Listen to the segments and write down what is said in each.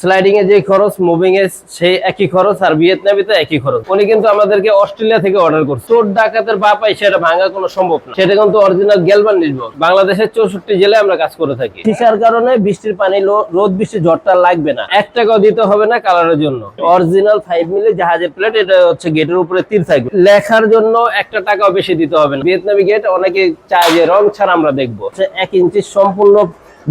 Sliding এ যে খরচ moving এ সেই একই খরচ আর ভিয়েতনামিতে একই খরচ। উনি কিন্তু আমাদেরকে অস্ট্রেলিয়া থেকে অর্ডার করছে। চোর, ডাকাতের বা পাই সেটা ভাঙা কোনো সম্ভব না। সেটা কিন্তু অরিজিনাল গেলবান নির্ভর। বাংলাদেশের চৌষট্টি জেলায় আমরা কাজ করে থাকি। ঠিকার কারণে বৃষ্টির পানি রোদ, বৃষ্টি, ঝড়টা লাগবে না। এক টাকাও দিতে হবে না কালারের জন্য। অরিজিনাল ফাইভ মিলে জাহাজের প্লেট এটা হচ্ছে গেটের উপরে তীর থাকবে লেখার জন্য একটা টাকাও বেশি দিতে হবে না। ভিয়েতনামি গেট অনেকে চায় যে রং ছাড়া আমরা দেখব। এক ইঞ্চি সম্পূর্ণ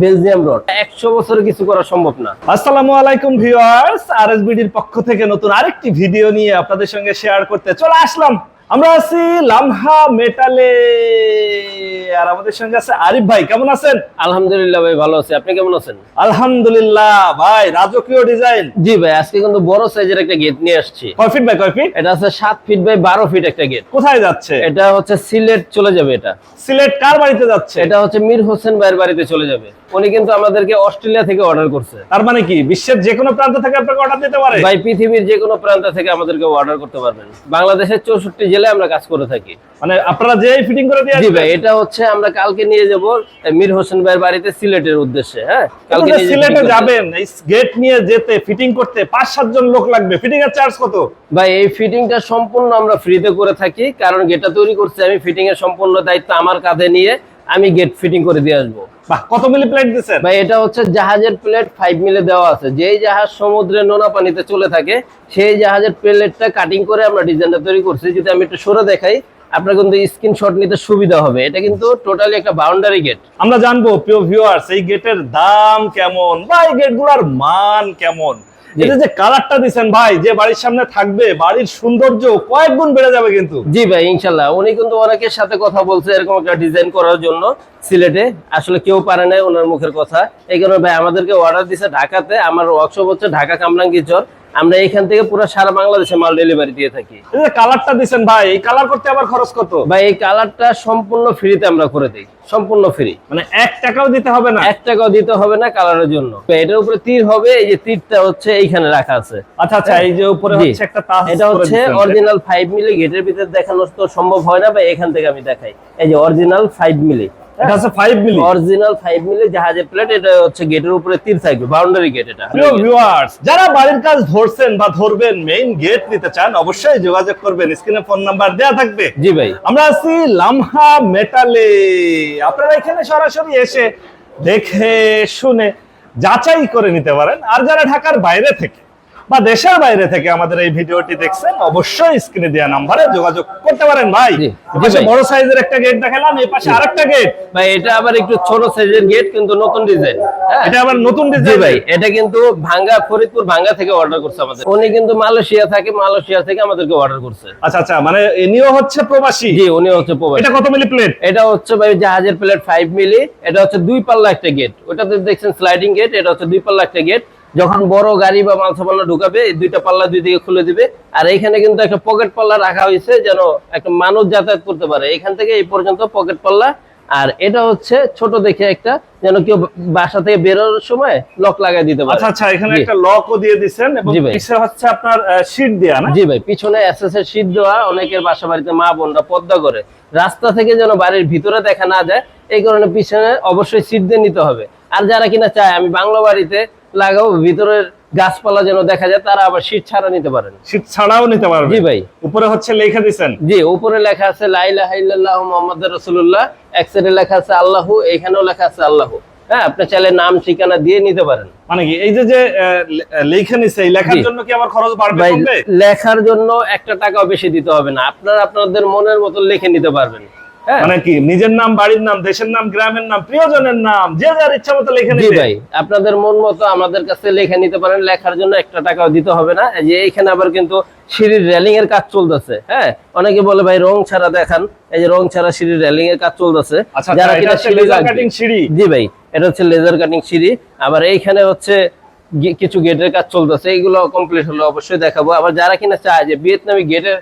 বেলজিয়াম রড। একশো বছরে কিছু করা সম্ভব না। আসসালামু আলাইকুম ভিউয়ার্স, আরএসবিডির পক্ষ থেকে নতুন আরেকটি ভিডিও নিয়ে আপনাদের সঙ্গে শেয়ার করতে চলে আসলাম। আমরা আছি লামহা মেটালে। আর আমাদের সঙ্গে আছে আরিফ ভাই কেমন আছেন? আলহামদুলিল্লাহ ভাই ভালো আছি। আপনি কেমন আছেন? আলহামদুলিল্লাহ ভাই রাজকীয় ডিজাইন জি ভাই আজকে কিন্তু বড় সাইজের একটা গেট নিয়ে আসছি। কয় ফিট ভাই কয় ফিট এটা আছে 7 ফিট বাই 12 ফিট একটা গেট কোথায় যাচ্ছে? এটা হচ্ছে সিলেট চলে যাবে এটা। সিলেট কার বাড়িতে যাচ্ছে? এটা হচ্ছে মীর হোসেন ভাইয়ের বাড়িতে চলে যাবে। উনি কিন্তু আমাদেরকে অস্ট্রেলিয়া থেকে অর্ডার করছে। তার মানে কি বিশ্বের যে কোনো প্রান্ত থেকে আপনাকে অর্ডার দিতে পারে? ভাই পৃথিবীর যে কোনো প্রান্ত থেকে আমাদেরকে অর্ডার করতে পারবেন। বাংলাদেশের 64 গেলে আমরা কাজ করে থাকি। মানে আপনারা যে ফিটিং করে দিয়ে জি ভাই এটা হচ্ছে আমরা কালকে নিয়ে যাব মীর হোসেন ভাইয়ের বাড়িতে সিলেটের উদ্দেশ্যে হ্যাঁ? কালকে সিলেটে যাবেন এই গেট নিয়ে যেতে ফিটিং করতে পাঁচ সাত জন লোক লাগবে। ফিটিং এর চার্জ কত? ভাই এই ফিটিংটা সম্পূর্ণ আমরা ফ্রিতে করে থাকি কারণ গেটটা তৈরি করতে আমি ফিটিং এর সম্পূর্ণ দায়িত্ব আমার কাঁধে নিয়ে। আমি গেট ফিটিং করে দিয়ে আসব। কত মিলি প্লেট দিচ্ছেন ভাই এটা হচ্ছে জাহাজের প্লেট ফাইভ মিলে দেওয়া আছে। যেই জাহাজ সমুদ্রে নোনা পানিতে চলে থাকে সেই জাহাজের প্লেটটা কাটিং করে আমরা ডিজাইনটা তৈরি করছি। যদি আমি একটু সরে দেখাই আপনার কিন্তু স্ক্রিনশট নিতে সুবিধা হবে। এটা কিন্তু টোটালি একটা বাউন্ডারি গেট আমরা জানব প্রিয় ভিউয়ার্স এই গেটের দাম কেমন? বা এই গেটগুলোর মান কেমন। এটা যে কালারটা দিছেন ভাই যে বাড়ির সামনে থাকবে বাড়ির সৌন্দর্য কয়েক গুণ বেড়ে যাবে কিন্তু। জি ভাই ইনশাল্লাহ। উনি কিন্তু অনেকের সাথে কথা বলছে এরকম একটা ডিজাইন করার জন্য সিলেটে। আসলে কেউ পারে নাই ওনার মুখের কথা। এই কারণে ভাই আমাদেরকে অর্ডার দিছে ঢাকাতে। আমার ওয়ার্কশপ হচ্ছে ঢাকা কামরাঙ্গীচর আমরা এখান থেকে পুরো সারা বাংলাদেশে মাল ডেলিভারি দিয়ে থাকি। কালারটা দিছেন ভাই এই কালার করতে আবার খরচ কত? ভাই এই কালারটা সম্পূর্ণ ফ্রিতে আমরা করে দিই। সম্পূর্ণ ফ্রি মানে এক টাকাও দিতে হবে না? এক টাকাও দিতে হবে না কালারের জন্য। এটার উপরে তীর হবে এই যে তীরটা হচ্ছে এইখানে রাখা আছে। আচ্ছা আচ্ছা এই যে উপরে হচ্ছে একটা তাজ এটা হচ্ছে অরিজিনাল ফাইভ মিলি গেটের ভিতরে দেখানো তো সম্ভব হয় না বা এখান থেকে আমি দেখাই। এই যে অরিজিনাল ফাইভ মিলি এটা হচ্ছে 5 মিলি অরিজিনাল মিলি জাহাজের প্লেট এটা হচ্ছে গেটের উপরে তীর থাকবে বাউন্ডারি গেট এটা। প্রিয় ভিউয়ার্স যারা বাড়ির কাজ ধরছেন বা ধরবেন মেইন গেট নিতে চান অবশ্যই যোগাযোগ করবেন। স্ক্রিনে ফোন নাম্বার দেয়া থাকবে। জি ভাই। আমরা আছি লামহা মেটালে। আপনারা এখানে সরাসরি এসে দেখে শুনে যাচাই করে নিতে পারেন। আর যারা ঢাকার বাইরে থেকে বা দেশের বাইরে থেকে আমাদের এই ভিডিওটি দেখছেন অবশ্যই স্ক্রিনে দেওয়া নাম্বারে যোগাযোগ করতে পারেন ভাই। পাশে বড় সাইজের একটা গেট দেখালাম এই পাশে আরেকটা গেট ভাই এটা আবার একটু ছোট সাইজের গেট কিন্তু নতুন ডিজাইন হ্যাঁ? এটা আবার নতুন ডিজাইন ভাই এটা কিন্তু ভাঙ্গা ফরিদপুর ভাঙ্গা থেকে অর্ডার করছে আমাদের। উনি কিন্তু মালয়েশিয়া থাকে মালয়েশিয়া থেকে আমাদেরকে অর্ডার করছে। আচ্ছা আচ্ছা মানে ইনিও হচ্ছে প্রবাসী? জি উনি হচ্ছে প্রবাসী। এটা কত মিলি প্লেট এটা হচ্ছে ভাই জাহাজের প্লেট ফাইভ মিলি। এটা হচ্ছে দুই পাল্লা একটা গেট ওটাতে দেখছেন স্লাইডিং গেট এটা হচ্ছে দুই পাল্লা একটা গেট যখন বড় গাড়ি বা মাল সামান্য ঢুকাবে এই দুইটা পাল্লা দুই দিকে খুলে দিবে। আর এইখানে কিন্তু একটা পকেট পাল্লা রাখা হয়েছে যেন একটা মানুষ যাতায়াত করতে পারে। এখান থেকে এই পর্যন্ত পকেট পাল্লা। আর এটা হচ্ছে ছোট দেখে একটা যেন কেউ বাসা থেকে বেরোনোর সময় লক লাগাই দিতে পারে। আচ্ছা আচ্ছা এখানে একটা লকও দিয়ে দিছেন এবং হচ্ছে আপনার শীট দেয়া না? জি ভাই পিছনে এসএস এর শীত দেওয়া অনেকের বাসা বাড়িতে মা বোনরা পদ্মা করে। রাস্তা থেকে যেন বাড়ির ভিতরে দেখা না যায় এই কারণে পিছনে অবশ্যই সিট দিয়ে নিতে হবে। আর যারা কিনা চায় আমি বাংলা বাড়িতে লাগাবো ভিতরের গাছপালা যেন দেখা যায় তারা আবার শীত ছাড়া নিতে পারেন শীত ছাড়াও নিতে পারবে। জি ভাই। উপরে হচ্ছে লেখা দিছেন। জি উপরে লেখা আছে লাইলা হাইল্লাহ মোহাম্মদ রসুল্লাহ এক সাইডে লেখা আছে আল্লাহু। এখানেও লেখা আছে আল্লাহু। হ্যাঁ আপনি চাইলে নাম ঠিকানা দিয়ে নিতে পারেন। মানে কি এই যে যে লেখা নিছে এই লেখার জন্য কি আবার খরচ বাড়বে লেখার জন্য একটা টাকাও বেশি দিতে হবে না। আপনারা আপনাদের মনের মতো লিখে নিতে পারবেন। মানে কি নিজের নাম বাড়ির নাম দেশের নাম গ্রামের নাম প্রিয়জনের নাম যে যার ইচ্ছা মতো লেখা নিবে ভাই আপনাদের মন মতো আমাদের কাছে লেখে নিতে পারেন লেখার জন্য একটা টাকাও দিতে হবে না। এই যে এইখানে আবার কিন্তু সিঁড়ির রেলিং এর কাজ চলতেছে হ্যাঁ? অনেকে বলে ভাই রং ছাড়া দেখান। এই যে রং ছাড়া সিঁড়ির রেলিং এর কাজ চলতেছে। আচ্ছা যারা আচ্ছা, এটা কিনা সিঁড়ি লেজার কাটিং সিঁড়ি। জি ভাই এটা হচ্ছে লেজার কাটিং সিঁড়ি। আবার এইখানে হচ্ছে কিছু গেটের কাজ চলতেছে। এইগুলো কমপ্লিট হলো অবশ্যই দেখাবো। আবার যারা কিনা চায় যে ভিয়েতনামি গেটের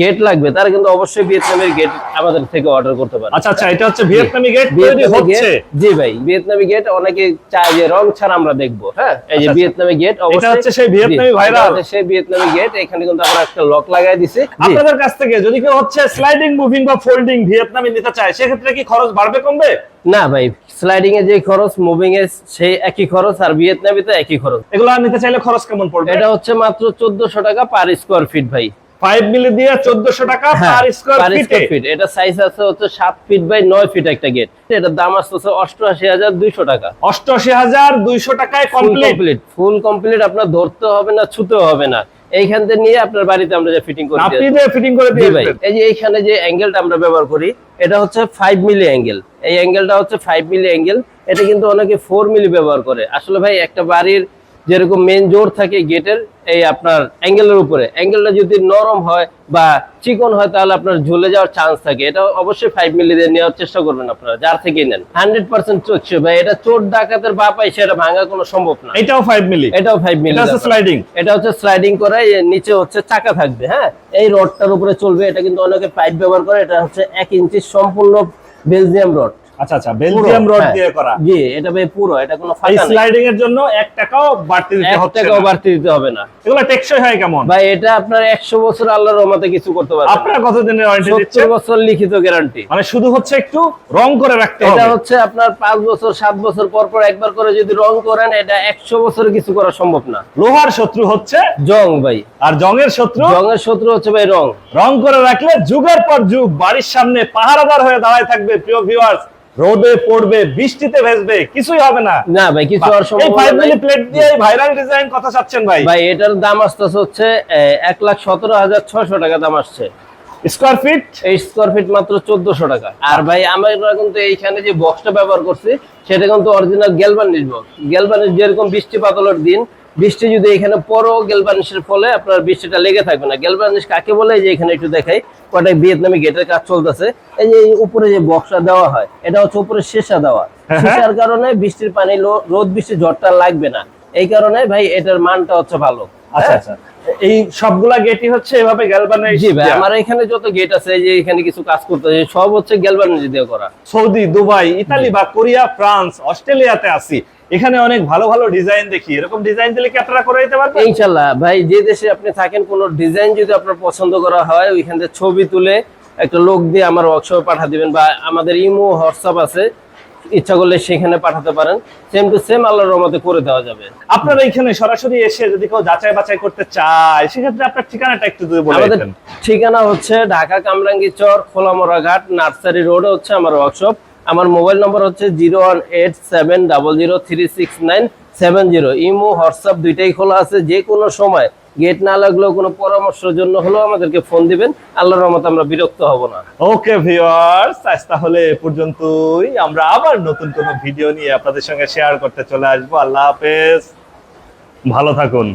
গেট লাগবে তারা কিন্তু অবশ্যই ভিয়েতনামের গেট আমাদের থেকে অর্ডার করতে পারে আচ্ছা আচ্ছা এটা হচ্ছে ভিয়েতনামি গেট তৈরি হচ্ছে? জি ভাই ভিয়েতনামি গেট অনেকে চায় যে রং ছাড়া আমরা দেখব হ্যাঁ? এই যে আচ্ছা, ভিয়েতনামি গেট এটা হচ্ছে সেই ভিয়েতনামি viral? সেই ভিয়েতনামি গেট এখানে কিন্তু আমরা একটা লক লাগাই দিছি। আপনাদের কাছ থেকে যদি কেউ হচ্ছে স্লাইডিং মুভিং বা ফোল্ডিং ভিয়েতনামি নিতে চায় সেক্ষেত্রে কি খরচ বাড়বে কমবে? না ভাই স্লাইডিং এ যে খরচ মুভিং এ সেই একই খরচ আর ভিয়েতনামিতে একই খরচ। এগুলো নিতে চাইলে খরচ কেমন পড়বে? এটা হচ্ছে মাত্র চোদ্দশো টাকা পার স্কোয়ার ফিট ভাই। ফাইভ মিলি দিয়ে চোদ্দশো টাকা পার স্কোয়ার per ফিটে এটা সাইজ আছে হচ্ছে সাত ফিট বাই নয় ফিট একটা গেট এটার দাম হাজার দুইশো টাকা। অষ্টআশি হাজার দুইশো টাকায় কমপ্লিট ফুল কমপ্লিট আপনার ধরতে হবে না ছুতেও হবে না। এইখান থেকে নিয়ে আপনার বাড়িতে আমরা যে ফিটিং করে আপনি যে ফিটিং করে দিয়ে ভাই। এই যে এইখানে যে অ্যাঙ্গেলটা আমরা ব্যবহার করি এটা হচ্ছে ফাইভ মিলি অ্যাঙ্গেল এই অ্যাঙ্গেলটা হচ্ছে ফাইভ মিলি অ্যাঙ্গেল এটা কিন্তু অনেকে ফোর মিলি ব্যবহার করে। আসলে ভাই একটা বাড়ির যেরকম মেন জোর থাকে গেটের এই আপনার অ্যাঙ্গেলের উপরে। অ্যাঙ্গেলটা যদি নরম হয় বা চিকন হয় তাহলে আপনার ঝুলে যাওয়ার চান্স থাকে। এটা অবশ্যই ফাইভ মিলি দিয়ে নেওয়ার চেষ্টা করবেন আপনারা যার থেকেই নেন। হান্ড্রেড পার্সেন্ট চলছে ভাই এটা চোর ডাকাতের বা পাই সেটা ভাঙা কোনো সম্ভব না। এটাও ফাইভ মিলি এটাও ফাইভ মিলি স্লাইডিং এটা হচ্ছে স্লাইডিং করা নিচে হচ্ছে চাকা থাকবে হ্যাঁ? এই রডটার উপরে চলবে এটা কিন্তু অনেকে পাইপ ব্যবহার করে এটা হচ্ছে এক ইঞ্চি সম্পূর্ণ বেলজিয়াম রড আচ্ছা আচ্ছা বেলজিয়াম রড দিয়ে করা। জি এটা ভাই পুরো এটা কোনো এই স্লাইডিং এর জন্য এক টাকাও বাড়তি দিতে এক হচ্ছে টাকাও বাড়তি দিতে হবে না। এগুলো টেকসই হয় কেমন? ভাই এটা আপনার বছর আল্লাহর রহমতে কিছু করতে পারবেন আপনারা কতদিনের ওয়ারেন্টি সত্তর দিচ্ছেন? বছর লিখিত গ্যারান্টি মানে শুধু হচ্ছে একটু রং করে রাখতে এটা হচ্ছে আপনার পাঁচ বছর পর পর একবার করে যদি রং করেন এটা একশো বছরে কিছু করা সম্ভব না। লোহার শত্রু হচ্ছে জং ভাই। আর জংয়ের শত্রু? জংয়ের শত্রু হচ্ছে ভাই রং। রং করে রাখলে যুগের পর যুগ বাড়ির সামনে পাহারাদার হয়ে দাঁড়ায় থাকবে প্রিয় ভিউয়ার্স রোদে পড়বে বৃষ্টিতে ভেজবে কিছুই হবে না। না ভাই কিছু হওয়ার এই সম্ভাবনা ফাইভ নাই। মিলি প্লেট দিয়ে ভাইরাল ডিজাইন কথা চাচ্ছেন ভাই। ভাই এটার দাম আসতেছে হচ্ছে আহ, এক লাখ সতেরো হাজার ছয়শো টাকা দাম আসছে। স্কোয়ার ফিট এই স্কোয়ার ফিট মাত্র চোদ্দশো টাকা। আর ভাই আমরা কিন্তু এইখানে যে বক্সটা ব্যবহার করছি সেটা কিন্তু অরিজিনাল গ্যালবানিশ বক্স গ্যালবানিশ যেরকম বৃষ্টি পাতলের দিন বৃষ্টি যদি এখানে পরও গ্যালবানিশের ফলে আপনার বৃষ্টিটা লেগে থাকবে না। গ্যালবানিশ কাকে বলে? এই যে এখানে একটু দেখাই কটা ভিয়েতনামি গেটের কাজ চলতেছে। এই যে উপরে যে বক্সটা দেওয়া হয় এটা হচ্ছে উপরে শেষা দেওয়া। হ্যাঁ। শেষার কারণে বৃষ্টির পানি রোদ বৃষ্টি ঝড়টা লাগবে না। এই কারণে ভাই এটার মানটা হচ্ছে ভালো। আচ্ছা হ্যাঁ? আচ্ছা। এই সবগুলা গেটই হচ্ছে এভাবে গ্যালভানাইজ জি ভাই আমার এখানে যত গেট আছে যে এখানে কিছু কাজ করতে হয়, সব হচ্ছে গ্যালবানিশ দিয়ে করা। সৌদি দুবাই ইতালি বা কোরিয়া ফ্রান্স অস্ট্রেলিয়াতে আছি। এখানে অনেক ভালো ভালো ডিজাইন দেখি। এরকম ডিজাইন দিলে কি আপনারা করে দিতে পারবেন? ইনশাল্লাহ। ভাই যে দেশে আপনি থাকেন কোন ডিজাইন যদি আপনার পছন্দ করা হয় ওইখান থেকে ছবি তুলে একটা লোক দিয়ে আমার ওয়ার্কশপে পাঠা দিবেন বা আমাদের ইমো হোয়াটসঅ্যাপ আছে ইচ্ছা করলে সেখানে পাঠাতে পারেন। সেম টু সেম আল্লাহর রহমতে করে দেওয়া যাবে। আপনারা এখানে সরাসরি এসে যদি কেউ যাচাই বাছাই করতে চায় সেক্ষেত্রে আপনার ঠিকানাটা একটু যদি বলে আমাদের ঠিকানা হচ্ছে ঢাকা কামরাঙ্গি চর খোলামোড়া ঘাট নার্সারি রোডে হচ্ছে আমার ওয়ার্কশপ আমার মোবাইল নম্বর হচ্ছে zero one eight seven double zero three six nine seven zero. Imo, WhatsApp দুইটাই খোলা আছে, যে কোনো সময় গেট না লাগলেও কোনো পরামর্শের জন্য হলেও আমাদেরকে ফোন দিবেন। আল্লাহর রহমত আমরা বিরক্ত হব না। ওকে ভিউয়ার্স, আজ তাহলে এ পর্যন্তই। আমরা আবার নতুন কোনো ভিডিও নিয়ে আপনাদের সঙ্গে শেয়ার করতে চলে আসব। আল্লাহ হাফেজ। ভালো থাকুন।